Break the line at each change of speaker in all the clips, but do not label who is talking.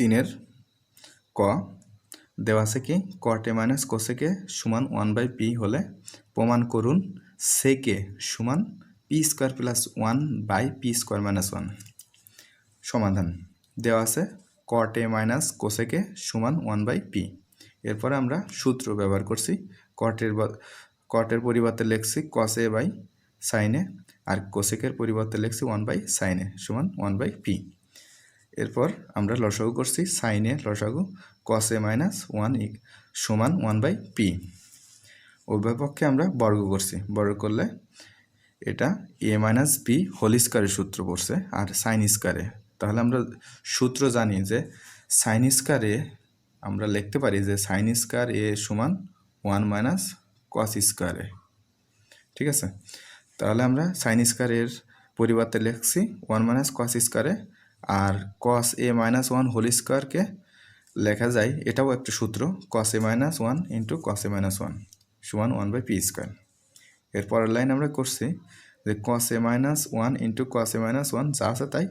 তিনের ক, দেওয়া আছে কি, কটে মাইনাস কোসেকে সমান ওয়ান বাই পি হলে প্রমাণ করুন সেকে সমান P square plus one by P square minus one সমাধান, দেওয়া আছে কটে মাইনাস কোসেকে সমান ওয়ান বাই পি এরপরে আমরা সূত্র ব্যবহার করছি, কটের কটের পরিবর্তে লিখছি কসে বাই সাইনে আর কোসেকের পরিবর্তে লিখছি ওয়ান বাই সাইনে সমান ওয়ান বাই পি এরপর আমরা লসাগু করছি সাইনে লসাগু কসে মাইনাস ওয়ান সমান ওয়ান বাই পি উভয় পক্ষে আমরা বর্গ করছি। বর্গ করলে এটা এ মাইনাস বি হোল স্কোয়ারের সূত্র পড়ছে আর সাইন স্কোয়ারে তাহলে আমরা সূত্র জানি যে সাইন স্কোয়ারে আমরা লিখতে পারি যে সাইন স্কোয়ার এ সমান ওয়ান মাইনাস কস স্কোয়ারে ঠিক আছে? তাহলে আমরা সাইন স্কোয়ারের পরিবর্তে লিখছি ওয়ান মাইনাস কস স্কোয়ারে আর cos A minus one whole স্কোয়ারকে লেখা যায়, এটাও একটা সূত্র cos A minus one into cos A minus one সমান ওয়ান বাই পি স্কোয়ার এরপরের লাইন আমরা করছি যে cos A minus one into cos A minus one যা আছে তাই,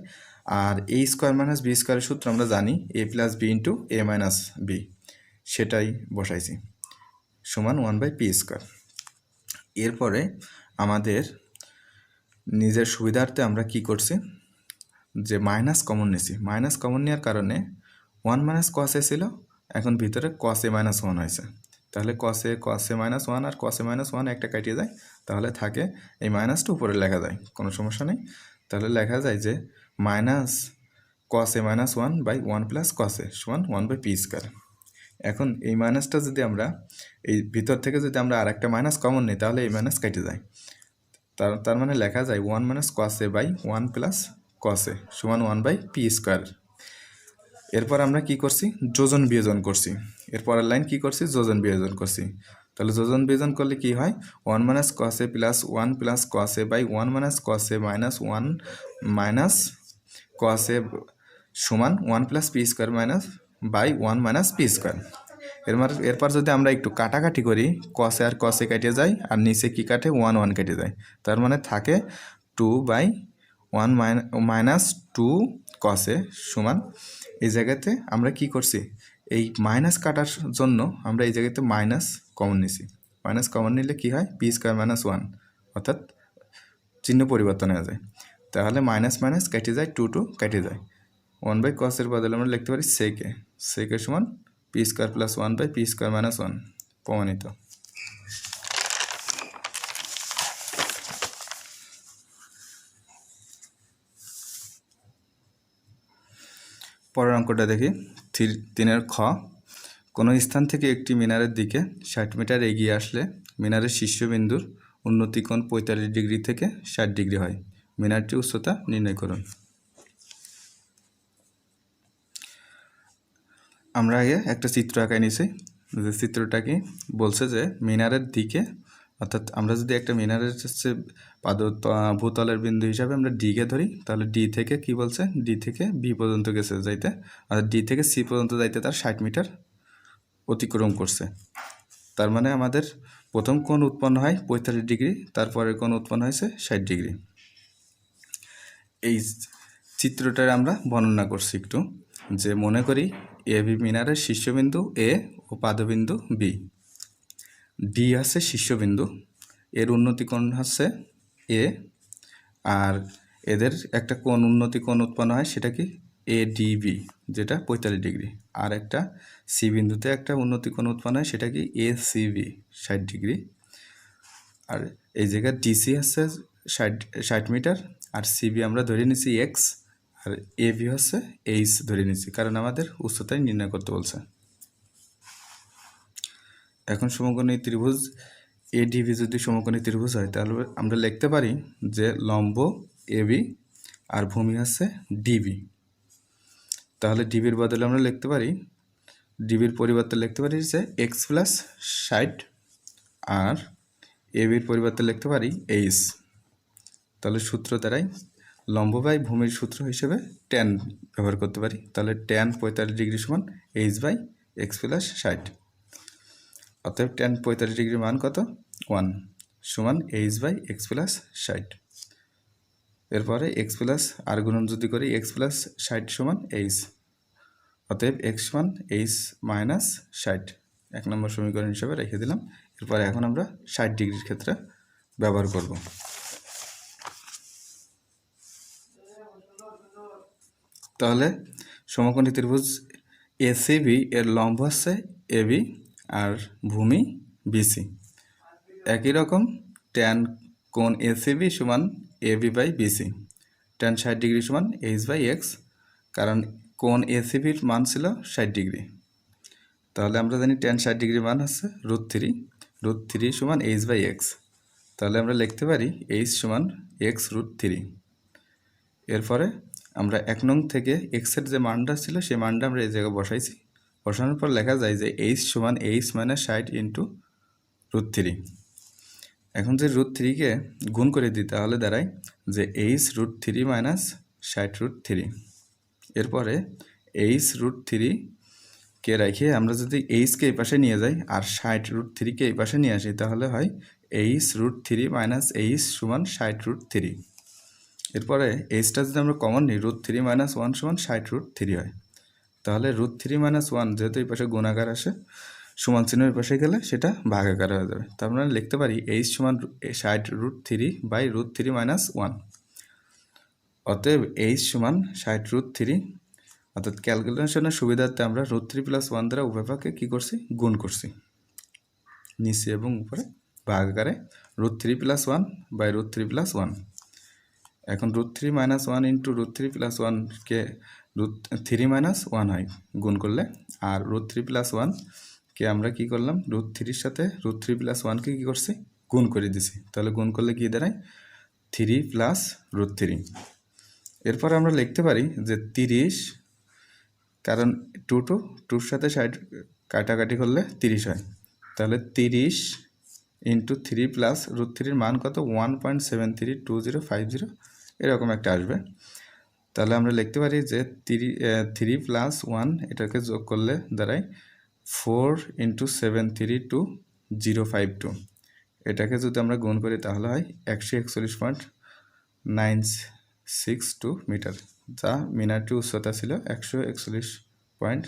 আর এ স্কোয়ার মাইনাস বি স্কোয়ারের সূত্র আমরা জানি A plus B into A minus B সেটাই বসাইছি, সমান ওয়ান বাই পি স্কোয়ার এরপরে আমাদের নিজের সুবিধার্থে আমরা কি করছি যে মাইনাস কমন নিয়েছি মাইনাস কমন নেওয়ার কারণে ওয়ান মাইনাস কসে ছিল, এখন ভিতরে কসে মাইনাস ওয়ান হয়েছে। তাহলে কসে কসে মাইনাস ওয়ান আর কসে মাইনাস ওয়ান একটা কাটিয়ে যায়, তাহলে থাকে এই মাইনাসটা উপরে লেখা যায়, কোনো সমস্যা নেই। তাহলে লেখা যায় যে minus কসে minus one by one plus কসে সমান ওয়ান বাই পি স্কোয়ার এখন এই মাইনাসটা যদি আমরা এই ভিতর থেকে যদি আমরা আর একটা মাইনাস কমন নিই, তাহলে এই মাইনাস কেটে যায়। তার তার মানে লেখা যায় ওয়ান মাইনাস কসে বাই ওয়ান প্লাস কসে সমান ওয়ান বাই পি স্কোয়ার এরপর আমরা কি করছি? যোজন বিয়োজন করছি। এরপরের লাইন কি করছি? যোজন বিয়োজন করছি। তাহলে যোজন বিয়োজন করলে কি হয়? ওয়ান মাইনাস কসে প্লাস ওয়ান প্লাস কসে বাই ওয়ান মাইনাস কসে মাইনাস ওয়ান মাইনাস কসে সমান one plus P square minus by one minus P square এরপর এরপর যদি আমরা একটু কাটাকাটি করি কসে আর কসে কেটে যায়, আর নিচে কি কাটে? ওয়ান ওয়ান কেটে যায়। তার মানে থাকে two by one minus two কসে সমান, এই জায়গাতে আমরা কি করছি? এই মাইনাস কাটার জন্য আমরা এই জায়গাতে মাইনাস কমন নিছি। মাইনাস কমন নিলে কি হয়? পি স্কোয়ার মাইনাস ওয়ান অর্থাৎ চিহ্ন পরিবর্তন হয়ে যায়। তাহলে মাইনাস মাইনাস কেটে যায় টু টু কেটে যায়। ওয়ান বাই কসের বদলে আমরা লিখতে পারি সেকে সেকে সমান P square plus one by P square minus one প্রমাণিত। পরের অঙ্কটা দেখি। তিনের খ। কোনো স্থান থেকে একটি মিনারের দিকে ষাট মিটার এগিয়ে আসলে মিনারের শীর্ষবিন্দুর উন্নতি কোণ পঁয়তাল্লিশ ডিগ্রি থেকে ষাট ডিগ্রি হয়। মিনারটির উচ্চতা নির্ণয় করুন। আমরা আগে একটা চিত্র আঁকায় নিছি। যে চিত্রটাকে বলছে যে মিনারের দিকে অর্থাৎ আমরা যদি একটা মিনারের হচ্ছে পাদ ভূতলের বিন্দু হিসাবে আমরা ডিকে ধরি, তাহলে ডি থেকে কি বলছে? ডি থেকে বি পর্যন্ত গেছে যাইতে। আর ডি থেকে সি পর্যন্ত যাইতে তার ষাট মিটার অতিক্রম করছে। তার মানে আমাদের প্রথম কোণ উৎপন্ন হয় পঁয়তাল্লিশ ডিগ্রি তারপরে কোণ উৎপন্ন হয়েছে ষাট ডিগ্রি। এই চিত্রটার আমরা বর্ণনা করছি একটু, যে মনে করি এ বি মিনারের শীর্ষবিন্দু এ ও পাদবিন্দু বি ডি আছে শীর্ষবিন্দু, এর উন্নতি কোণ হচ্ছে এ আর এদের একটা কোণ উন্নতি কোণ উৎপন্ন হয় সেটা কি? এ ডিবি যেটা পঁয়তাল্লিশ ডিগ্রি। আর একটা সি বিন্দুতে একটা উন্নতি কোণ উৎপন্ন হয় সেটা কি? এ সিবি ষাট ডিগ্রি। আর এই জায়গায় ডিসি হচ্ছে ষাট ষাট মিটার, আর সিবি আমরা ধরে নিছি এক্স আর এবি হচ্ছে এইচ ধরে নিছি, কারণ আমাদের উচ্চতায় নির্ণয় করতে বলছে। এখন সমকোণী ত্রিভুজ এডিবি যদি সমকোণী ত্রিভুজ হয়, তাহলে আমরা লিখতে পারি যে লম্ব এবি আর ভূমি হচ্ছে ডিবি তাহলে ডিবির বদলে আমরা লিখতে পারি ডিবির পরিবর্তে লিখতে পারি যে এক্স প্লাস ষাট আর এবির পরিবর্তে লিখতে পারি এইচ। তাহলে সূত্র দ্বারাই লম্ব বাই ভূমির সূত্র হিসেবে ট্যান ব্যবহার করতে পারি। তাহলে ট্যান পঁয়তাল্লিশ ডিগ্রি সমান এইচ বাই এক্স প্লাস ষাট। অতএব ট্যান পঁয়তাল্লিশ ডিগ্রির মান কত? ওয়ান সমান এইচ বাই এক্স প্লাস ষাট। এরপরে এক্স প্লাস আর গুণন যদি করি এক্স প্লাস ষাট সমান এইচ অতএব এক্স সমান এইচ মাইনাস ষাট। এক নম্বর সমীকরণ হিসাবে রেখে দিলাম। এরপরে এখন আমরা ষাট ডিগ্রির ক্ষেত্রে ব্যবহার করব। তাহলে সমকোণী ত্রিভুজ এসিবি এর লম্ব হচ্ছে এবি আর ভূমি বিসি একই রকম ট্যান কোণ এসিবি সমান এবি বাই বিসি ট্যান ষাট ডিগ্রি সমান এইচ বাই এক্স কারণ কোণ এসিবির মান ছিল ষাট ডিগ্রি। তাহলে আমরা জানি ট্যান ষাট ডিগ্রি মান হচ্ছে রুট থ্রি রুট থ্রি সমান এইচ বাই এক্স তাহলে আমরা লিখতে পারি এইচ সমান এক্স রুট থ্রি এরপরে আমরা এক নং থেকে এক্সের যে মানটা ছিল, সেই মানটা আমরা এই জায়গায় বসাইছি। বসানোর পর লেখা যায় যে এইচ সমান এইচ মানে ষাট ইন্টু রুট থ্রি এখন যে রুট থ্রিকে গুণ করে দিই, তাহলে দাঁড়ায় যে এইচ রুট থ্রি মাইনাস ষাট রুট থ্রি এরপরে এইচ রুট থ্রি কে রেখে আমরা যদি এইচকে এই পাশে নিয়ে যাই আর ষাট রুট থ্রিকে এই পাশে নিয়ে আসি, তাহলে হয় H root three minus H সমান ষাট রুট থ্রি এরপরে এইচটা যদি আমরা কমন নিই রুট থ্রি মাইনাস ওয়ান সমান ষাট রুট থ্রি হয়। তাহলে রুট থ্রি মাইনাস ওয়ান যেহেতু এই পাশে গুণাকার আসে, সমান চিহ্নের পাশে গেলে সেটা ভাগাকার হয়ে যাবে। তার মানে লিখতে পারি এইচ সমান ষাট root three by root three minus one অতএব এইচ সমান ষাট রুট থ্রি অর্থাৎ ক্যালকুলেশনের সুবিধার্থে আমরা রুট থ্রি প্লাস ওয়ান দ্বারা উভয় পাকে কী করছি? গুণ করছি। নিচে এবং উপরে ভাগাকারে root three plus one by root three plus one এখন root three minus one into root three plus ওয়ানকে রুট থ্রি মাইনাস ওয়ান হয়, গুণ করলে। আর রুট থ্রি প্লাস ওয়ানকে আমরা কি করলাম? রুট থ্রির সাথে রুট থ্রি প্লাস ওয়ানকে কী করছি? গুণ করে দিছি। তাহলে গুণ করলে কী দাঁড়ায়? থ্রি প্লাস রুট থ্রি এরপর আমরা লিখতে পারি যে তিরিশ, কারণ টু টু টুর সাথে ষাট কাটাকাটি করলে তিরিশ হয়। তাহলে তিরিশ ইন্টু থ্রি প্লাস রুট থ্রির মান কত? One point seven three two zero five zero এরকম একটা আসবে। তাহলে আমরা লিখতে পারি যে থ্রি থ্রি প্লাস ওয়ান এটাকে যোগ করলে দাঁড়ায় four into seven three two zero five two এটাকে যদি আমরা গুণ করি তাহলে হয় একশো একচল্লিশ point nine six two metre যা মিনারটি উচ্চতা ছিল একশো একচল্লিশ পয়েন্ট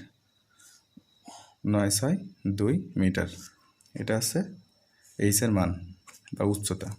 নয় ছয় দুই মিটার এটা আছে এইচের মান বা উচ্চতা।